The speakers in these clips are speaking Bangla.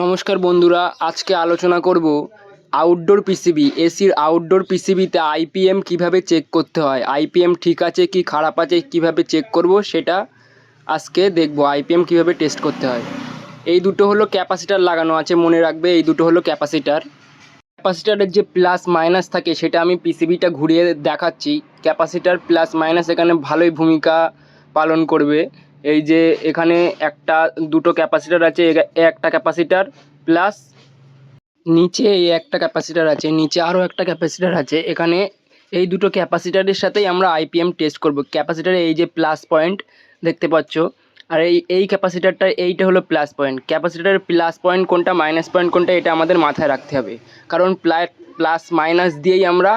নমস্কার বন্ধুরা, আজকে আলোচনা করব আউটডোর পিসিবি এসির আউটডোর পিসিবিতে আইপিএম কীভাবে চেক করতে হয়? আইপিএম ঠিক আছে কি খারাপ আছে, কীভাবে চেক করব সেটা আজকে দেখব। আইপিএম কীভাবে টেস্ট করতে হয়? এই দুটো হলো ক্যাপাসিটার লাগানো আছে, মনে রাখবে, এই দুটো হলো ক্যাপাসিটার ক্যাপাসিটারের যে প্লাস মাইনাস থাকে, সেটা আমি পিসিবিটা ঘুরিয়ে দেখাচ্ছি। ক্যাপাসিটার প্লাস মাইনাস এখানে ভালোই ভূমিকা পালন করবে। এই যে এখানে একটা, দুটো ক্যাপাসিটার আছে একটা ক্যাপাসিটার প্লাস নিচে এই একটা ক্যাপাসিটার আছে, নিচে আরও একটা ক্যাপাসিটার আছে। এখানে এই দুটো ক্যাপাসিটারের সাথেই আমরা আইপিএম টেস্ট করব। ক্যাপাসিটারে এই যে প্লাস পয়েন্ট দেখতে পাচ্ছ, আর এই এই ক্যাপাসিটারটা এইটা হলো প্লাস পয়েন্ট ক্যাপাসিটারের প্লাস পয়েন্ট কোনটা মাইনাস পয়েন্ট কোনটা, এটা আমাদের মাথায় রাখতে হবে। কারণ প্লাস প্লাস মাইনাস দিয়েই আমরা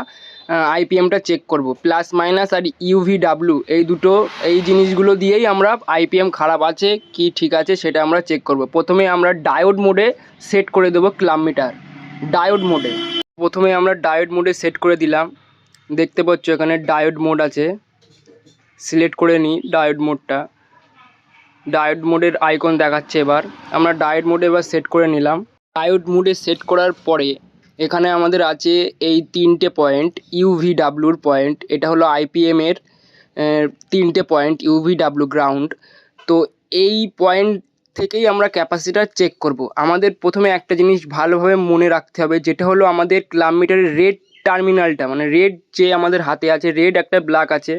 আইপিএমটা চেক করব। প্লাস মাইনাস আর ইউভি ডাব্লু এই দুটো, এই জিনিসগুলো দিয়েই আমরা আইপিএম খারাপ আছে, কি ঠিক আছে সেটা আমরা চেক করব। প্রথমে আমরা ডায়োড মোডে সেট করে দেবো ক্লাম মিটার ডায়োড মোডে প্রথমে আমরা ডায়োড মোডে সেট করে দিলাম। দেখতে পাচ্ছ এখানে ডায়োড মোড আছে। সিলেক্ট করে নিই ডায়োড মোডটা ডায়োড মোডের আইকন দেখাচ্ছে এবার। আমরা ডায়োড মোডে এবার সেট করে নিলাম। ডায়োড মোডে সেট করার পরে এখানে আমাদের আছে এই তিনটে পয়েন্ট ইউভিডাব্লুর পয়েন্ট এটা হলো আইপিএম এর তিনটে পয়েন্ট ইউভিডাব্লু গ্রাউন্ড তো এই পয়েন্ট থেকেই আমরা ক্যাপাসিটার চেক করব। আমাদের প্রথমে একটা জিনিস ভালোভাবে মনে রাখতে হবে, যেটা হলো আমাদের ক্লাব মিটারের রেড টার্মিনালটা মানে রেড যে আমাদের হাতে আছে রেড একটা ব্ল্যাক আছে।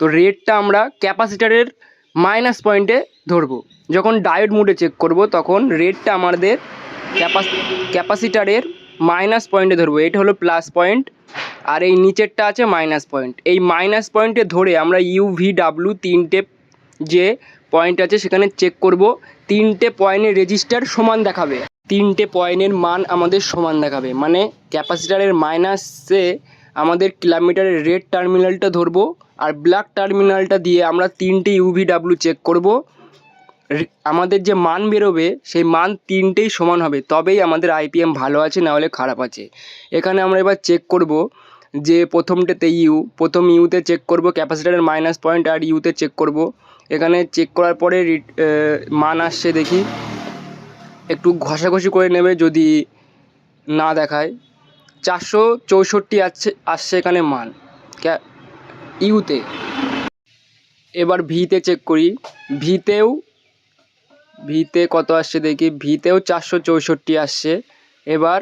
তো রেডটা আমরা ক্যাপাসিটারের মাইনাস পয়েন্টে ধরবো। যখন ডায়োড মুডে চেক করব, তখন রেডটা আমাদের ক্যাপাস ক্যাপাসিটারের মাইনাস পয়েন্টে ধরবো। এটা হলো প্লাস পয়েন্ট আর এই নিচেরটা আছে মাইনাস পয়েন্ট এই মাইনাস পয়েন্টে ধরে আমরা ইউভি ডাব্লু তিনটে যে পয়েন্ট আছে সেখানে চেক করব। তিনটে পয়েন্টের রেজিস্টার সমান দেখাবে। তিনটে পয়েন্টের মান আমাদের সমান দেখাবে। মানে ক্যাপাসিটারের মাইনাসে আমাদের কিলোমিটারের রেড টার্মিনালটা ধরবো, আর ব্ল্যাক টার্মিনালটা দিয়ে আমরা তিনটে ইউভি ডাব্লু চেক করব। আমাদের যে মান বেরোবে, সেই মান তিনটেই সমান হবে। তবেই আমাদের আইপিএম ভালো আছে, না হলে খারাপ আছে। এখানে আমরা এবার চেক করব যে প্রথমটাতে ইউ প্রথম ইউতে চেক করব ক্যাপাসিটারের মাইনাস পয়েন্ট আর ইউতে চেক করব। এখানে চেক করার পরে মান আসছে দেখি। একটু ঘষাঘষি করে নেবে যদি না দেখায়। চারশো চৌষট্টি আসছে আসছে এখানে মান। ইউতে এবার ভিতে চেক করি। ভিতেও ভিতে কত আসছে দেখি? ভিতেও চারশো চৌষট্টি আসছে। এবার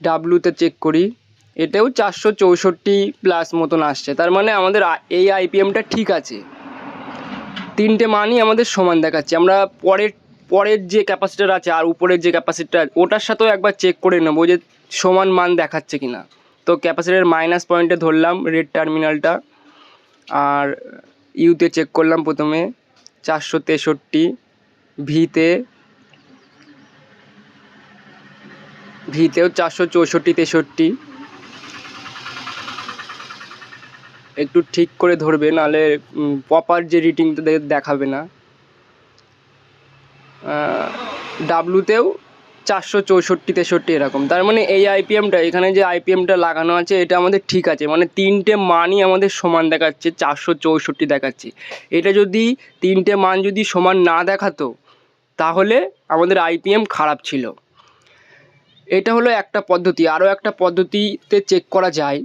ডাব্লুতে চেক করি। এতেও চারশো চৌষট্টি প্লাস মতন আসছে। তার মানে আমাদের এই আইপিএমটা ঠিক আছে। তিনটে মানই আমাদের সমান দেখাচ্ছে। আমরা পরের পরের যে ক্যাপাসিটার আছে আর উপরের যে ক্যাপাসিটার ওটার সাথেও একবার চেক করে নেব যে সমান মান দেখাচ্ছে কি না তো ক্যাপাসিটার মাইনাস পয়েন্টে ধরলাম রেড টার্মিনালটা আর ইউতে চেক করলাম প্রথমে। চারশো তেষট্টি ভিতে, ভিতেও চারশো চৌষট্টি, তেষট্টি। একটু ঠিক করে ধরবে, নাহলে প্রপার যে রিডিংটা দেখাবে না। ডাব্লুতেও চারশো চৌষট্টি, তেষট্টি এরকম। তার মানে এই আইপিএমটা এখানে যে আইপিএমটা লাগানো আছে, এটা আমাদের ঠিক আছে। মানে তিনটে মানই আমাদের সমান দেখাচ্ছে, চারশো চৌষট্টি দেখাচ্ছে। এটা যদি তিনটে মান যদি সমান না দেখাতো, তাহলে আমাদের আইপিএম খারাপ ছিল। এটা হলো একটা পদ্ধতি। আরও একটা পদ্ধতিতে চেক করা যায়,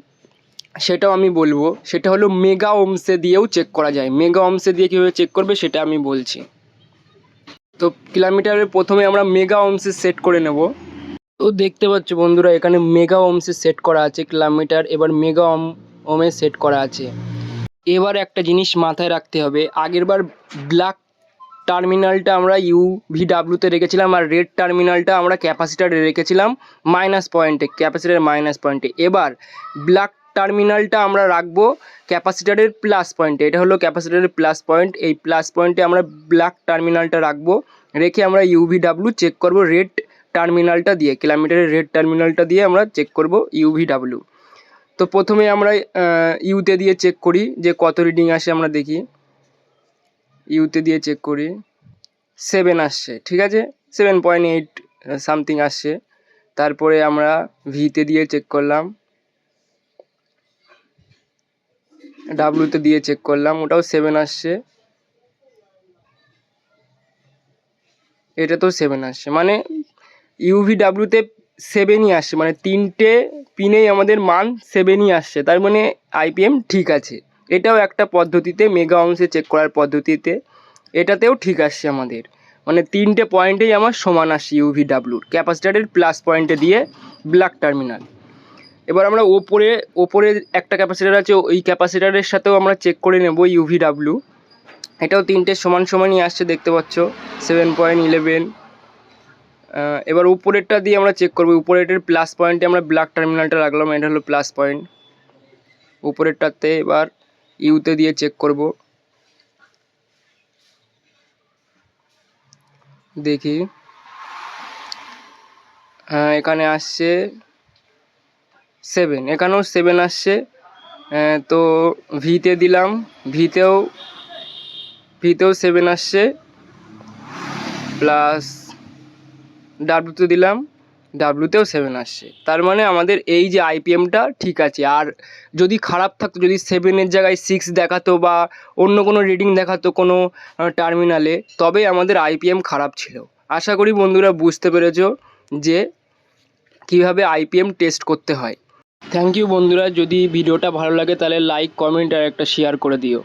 সেটাও আমি বলব। সেটা হলো মেগা ওমসে দিয়েও চেক করা যায়। মেগা ওমসে দিয়ে কীভাবে চেক করবে, সেটা আমি বলছি। তো কিলোমিটারের প্রথমে আমরা মেগা ওমসে সেট করে নেব। তো দেখতে পাচ্ছ বন্ধুরা, এখানে মেগা ওমসে সেট করা আছে কিলোমিটার, এবার মেগা ওম, ওমে সেট করা আছে। এবার একটা জিনিস মাথায় রাখতে হবে আগেরবার ব্ল্যাক টার্মিনালটা আমরা ইউ ভিডাব্লিউতে রেখেছিলাম আর রেড টার্মিনালটা আমরা ক্যাপাসিটারে রেখেছিলাম মাইনাস পয়েন্টে, ক্যাপাসিটারের মাইনাস পয়েন্টে। এবার ব্ল্যাক টার্মিনালটা আমরা রাখব ক্যাপাসিটারের প্লাস পয়েন্টে এটা হলো ক্যাপাসিটারের প্লাস পয়েন্ট এই প্লাস পয়েন্টে আমরা ব্ল্যাক টার্মিনালটা রাখব। রেখে আমরা ইউভিডাব্লিউ চেক করব রেড টার্মিনালটা দিয়ে কিলোমিটারের রেড টার্মিনালটা দিয়ে আমরা চেক করব ইউভিডাব্লিউ তো প্রথমে আমরা ইউতে দিয়ে চেক করি যে কত রিডিং আসে আমরা দেখি। ইউতে দিয়ে চেক করি। সেভেন আসছে, ঠিক আছে? সেভেন পয়েন্ট এইট সামথিং আসছে। তারপরে আমরা ভিতে দিয়ে চেক করলাম। ডাব্লুতে দিয়ে চেক করলাম, ওটাও সেভেন আসছে। এটাতেও সেভেন আসছে মানে ইউভিডাব্লিউতে সেভেনই আসছে মানে তিনটে পিনেই আমাদের মান সেভেনই আসছে, তার মানে আইপিএম ঠিক আছে। এটাও একটা পদ্ধতিতে মেগা অংশে চেক করার পদ্ধতিতে, এটাতেও ঠিক আসছে আমাদের। মানে তিনটে পয়েন্টেই আমার সমান আসছে ইউভিডাব্লিউর ক্যাপাসিটারের প্লাস পয়েন্টে দিয়ে ব্ল্যাক টার্মিনাল এবার আমরা ওপরে ওপরে একটা ক্যাপাসিটার আছে, ওই ক্যাপাসিটারের সাথেও আমরা চেক করে নেব ইউভিডাব্লিউ এটাও তিনটে সমান সমানই আসছে, দেখতে পাচ্ছ। সেভেন পয়েন্ট ইলেভেন এবার উপরেরটা দিয়ে আমরা চেক করব। উপরেরটার প্লাস পয়েন্টে আমরা ব্ল্যাক টার্মিনালটা রাখলাম, এটা হলো প্লাস পয়েন্ট উপরেরটাতে এবার ইউতে দিয়ে চেক করব। দেখি। হ্যাঁ এখানে আসছে সেভেন এখানেও সেভেন আসছে। তো ভিতে দিলাম। ভিতেও ভিতেও সেভেন আসছে। প্লাস ডাব্লুতে দিলাম। ডাব্লুতেও সেভেন আসছে। তার মানে আমাদের এই যে আইপিএমটা ঠিক আছে। আর যদি খারাপ থাকতো, যদি সেভেনের জায়গায় সিক্স দেখাতো বা অন্য কোনো রিডিং দেখাতো কোনো টার্মিনালে তবে আমাদের আইপিএম খারাপ ছিল। আশা করি বন্ধুরা বুঝতে পেরেছ যে কীভাবে আইপিএম টেস্ট করতে হয়। থ্যাংক ইউ বন্ধুরা। যদি ভিডিওটা ভালো লাগে, তাহলে লাইক কমেন্ট আর একটা শেয়ার করে দিও।